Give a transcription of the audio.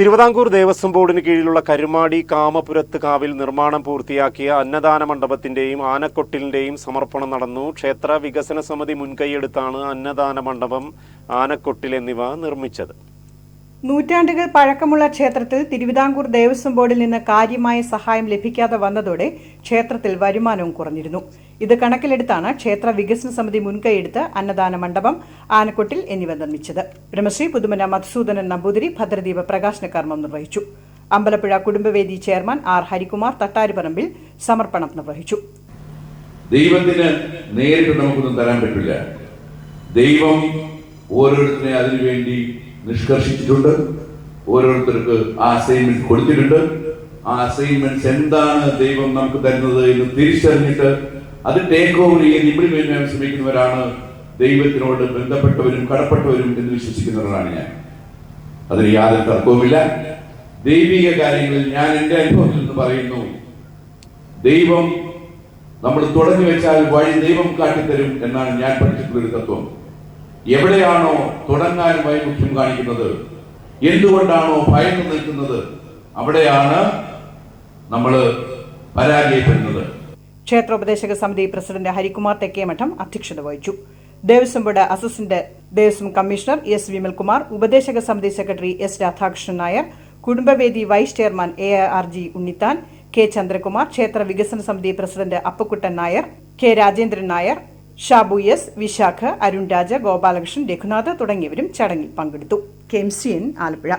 തിരുവിതാംകൂർ ദേവസ്വം ബോർഡിന് കീഴിലുള്ള കരുമാടി കാമപുരത്ത് കാവിൽ നിർമ്മാണം പൂർത്തിയാക്കിയ അന്നദാന മണ്ഡപത്തിന്റെയും ആനക്കൊട്ടിലിന്റെയും സമർപ്പണം നടന്നു. ക്ഷേത്ര വികസന സമിതി മുൻകൈയെടുത്താണ് അന്നദാന മണ്ഡപം ആനക്കൊട്ടിൽ എന്നിവ നിർമ്മിച്ചത്. നൂറ്റാണ്ടുകൾ പഴക്കമുള്ള ക്ഷേത്രത്തിൽ തിരുവിതാംകൂർ ദേവസ്വം ബോർഡിൽ നിന്ന് കാര്യമായ സഹായം ലഭിക്കാതെ വന്നതോടെ ക്ഷേത്രത്തിൽ വരുമാനവും കുറഞ്ഞിരുന്നു. ഇത് കണക്കിലെടുത്താണ് ക്ഷേത്ര വികസന സമിതി മുൻകൈയെടുത്ത് അന്നദാന മണ്ഡപം ആനക്കൊട്ടിൽ എന്നിവ നിർമ്മിച്ചത്. ബ്രഹ്മശ്രീ പുതുമന മധുസൂദനൻ നമ്പൂതിരി ഭദ്രദീപ പ്രകാശന കർമ്മം നിർവഹിച്ചു. അമ്പലപ്പുഴ കുടുംബവേദി ചെയർമാൻ ആർ. ഹരികുമാർ തട്ടാരിപ്പറമ്പിൽ സമർപ്പണം നിർവഹിച്ചു. ദൈവത്തിന് നേരിട്ട് നമുക്കൊന്നും തരാൻ പറ്റില്ല. ദൈവം ഓരോരുത്തരെ അതിനുവേണ്ടി നിഷ്കർഷിച്ചിട്ടുണ്ട്. ഓരോരുത്തർക്ക് ആ അസൈൻമെന്റ് കൊടുത്തിട്ടുണ്ട്. ആ അസൈൻമെന്റ്സ് എന്താണ് ദൈവം നമുക്ക് തരുന്നത് എന്ന് തിരിച്ചറിഞ്ഞിട്ട് അത് ടേക്ക് ഓവർ ചെയ്യാൻ ഇംപ്ലിമെന്റ് ചെയ്യാൻ ശ്രമിക്കുന്നവരാണ്. ദൈവത്തിനോട് ബന്ധപ്പെട്ടവരും കടപ്പെട്ടവരും എന്ന് വിശ്വസിക്കുന്നവരാണ് ഞാൻ. അതിന് യാതൊരു തർക്കവുമില്ല. ദൈവിക കാര്യങ്ങളിൽ ഞാൻ എന്റെ അനുഭവത്തിൽ നിന്ന് പറയുന്നു ദൈവം നമ്മൾ തുടങ്ങി വെച്ചാൽ വഴി ദൈവം കാട്ടിത്തരും എന്നാണ് ഞാൻ പഠിച്ചിട്ടുള്ള ഒരു തത്വം. എവിടെയാണോ തുടങ്ങാൻ വൈമുഖ്യം കാണിക്കുന്നത്? എന്തുകൊണ്ടാണോ ഭയന്നു നിൽക്കുന്നത്? അവിടെയാണ് നമ്മൾ പരാജയപ്പെടുന്നത്. ക്ഷേത്രോപദേശക സമിതി പ്രസിഡന്റ് ഹരികുമാർ തെക്കേമഠം അധ്യക്ഷത വഹിച്ചു. Devaswom board assistant Devaswom commissioner S Vimalkumar ഉപദേശക സമിതി secretary S Radhakrishnan Nair കുടുംബവേദി vice chairman A R G Unnithan K Chandrakumar ക്ഷേത്ര വികസന സമിതി president Appukuttan Nair K Rajendran Nair Shabu S Visakha Arun Raja Gopalakrishnan Raghunath തുടങ്ങിയവരും ചടങ്ങിൽ പങ്കെടുത്തു. K M C N Alappuzha.